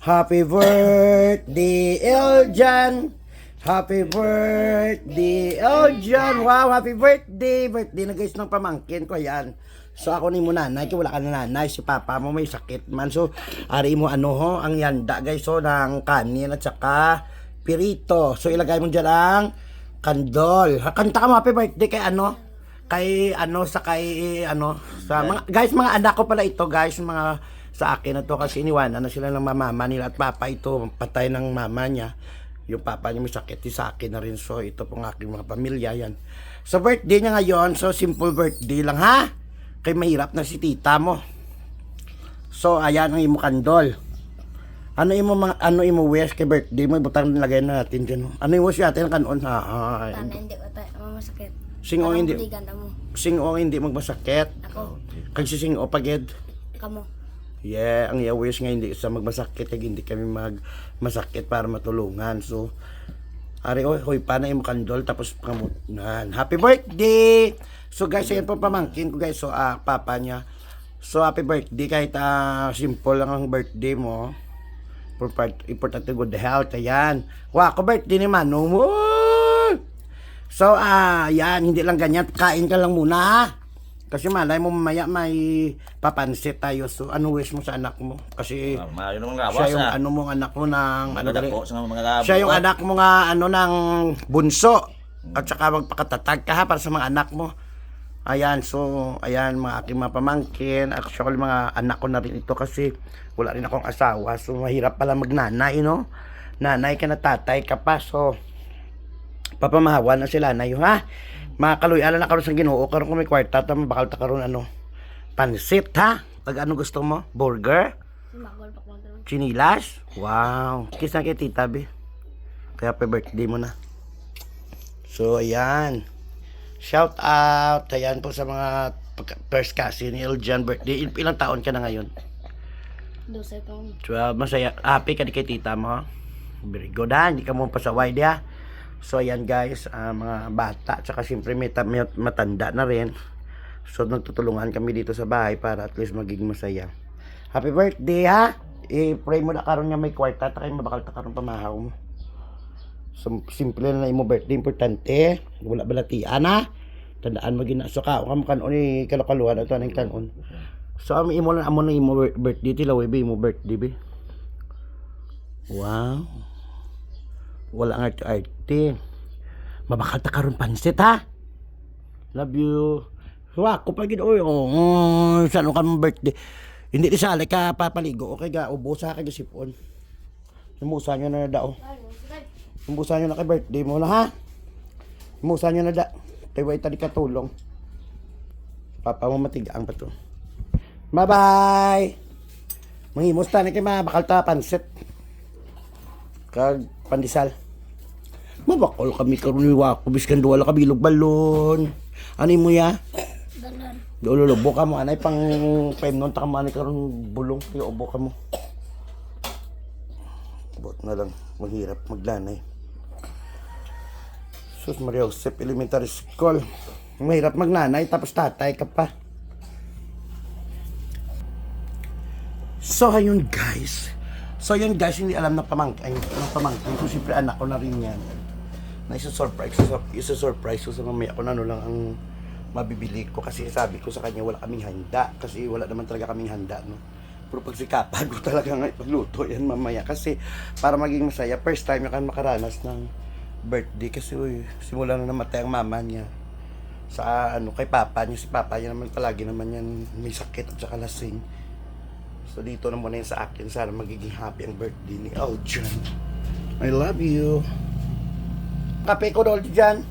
Happy birthday, Eljan! Happy birthday, Eljan! Wow, happy birthday! Birthday na guys ng pamangkin ko, yan. So ako ni mo nanay, wala ka na nanay, si papa mo may sakit man. So, ari mo ano ho, ang yanda guys, so ng kanin at saka pirito. So ilagay mo dyan ang kandol. Kanta ka mo happy birthday kay ano? Kay ano sa kay ano sa mga guys mga anak ko pala ito guys mga sa akin na to kasi iniwanan na sila ng mama nila at papa. Ito patay ng mama niya. Yung papa niya may sakit sa akin na rin. So ito pong aking mga pamilya yan. Sa birthday niya ngayon. So simple birthday lang ha? Kay mahirap na si tita mo. So ayan ang imo kandol. Ano imo mga ano imo wish kay birthday mo? Butang nilagay na natin diyan oh. ano imo siya atin kanon ha ay, hindi mamasakit. Singong hindi singong hindi magmasakit. Ako, kag si singong pagid. Kamo. Yeah, ang wish nga hindi sa magmasakit kag hindi kami magmasakit para matulungan. So Ari oy, hoy pa na imo kandol tapos pangamutan. Happy birthday. So guys, ayan po pamangkin ko guys. So ah, papa niya. So happy birthday kahit ah, simple lang ang birthday mo. Important- Importante good health. Ayan. Wow, ko birthday ni Manong. So ah, yan, hindi lang ganyan. Kain ka lang muna. Ha? Kasi malay mo mamaya may papansit tayo. So ano wish mo sa anak mo? Kasi naman nga, siya yung ah. ano mong anak mo ng ano dali? Siya yung anak mo nga ano ng bunso. At saka magpakatatag ka ha para sa mga anak mo. Ayan, so, ayan, mga aking mga pamangkin. Actually, mga anak ko na rin ito kasi wala rin akong asawa. So, mahirap pala magnanay, no? Nanay ka na tatay ka pa. So, papamahawa na sila na yun, ha? Mga kaluy, na karon sa ginoo. Karon kung may kwarta, tama, bakal ta karon ano? Pansit, ha? Pag ano gusto mo? Burger? Ko. Chinilas? Wow. Kiss na kay tita, be. Kaya pa birthday mo na. So, ayan. Shout out. Ayan po sa mga first cousin ni Eljan birthday. Il- Ilang taon ka na ngayon? Dose ko. 12. Masaya. Happy ka di kay tita mo? Very good ha. Hindi ka mo pasaway di ha. So, ayan guys. ah, mga bata. Tsaka siyempre may, may matanda na rin. So, nagtutulungan kami dito sa bahay para at least maging masaya. Happy birthday ha! I-pray mo na karon nga may kwarta. Takay mabakal ta karon pamahaw mo. So, simple na imo birthday. Importante. Wala balatian ha. Tandaan mo gina. So, ka, kam kanon ni kalakaluan. Ito anong kanon. So, am imo lang amo na imo bir- birthday. Tilaw, be. Imo birthday, be. Wow. Wala nga arte. Mabakal ta karon pansit ha. Love you. Wa ko pa gid oy. Oh, sa ano ka mong birthday. Hindi di sali ka papaligo. Okay ga ubo sa kay sipon. Sumusa nyo na na dao. Sumusa nyo na kay birthday mo na ha. Sumusa nyo na da. Kay way tadi katulong. Papa mo matigaan pa to. Bye-bye. Mangimos ta na kay mabakal ta pansit kag pandisal. Mabakol kami karon ni Wako biskan duwala ka bilog balon. Ani mo ya? Dalan. Dolo lobo ka mo anay pang pem non ta man karon bulong yo obo ka mo. Bot na lang mahirap maglanay. Sus Maria Josep Elementary School. Mahirap magnanay tapos tatay ka pa. So ayun guys. So yun guys, hindi alam na pamangkin, ng pamangkin ko siyempre anak ko na rin yan. Na isa-surprise, isa- isa-surprise ko sa mamaya ko na ano lang ang mabibili ko. Kasi sabi ko sa kanya wala kaming handa. Kasi wala naman talaga kaming handa no. Pero pagsikapan ko talaga nga ipagluto yan mamaya. Kasi para maging masaya first time yan makaranas ng birthday. Kasi uy, simula na namatay ang mama niya. Sa ano kay papa niya. Si papa niya naman palagi naman yan may sakit at saka lasing So dito na muna yun sa akin. Sana magiging happy ang birthday ni Aljan. I love you. Kape ko dol dyan.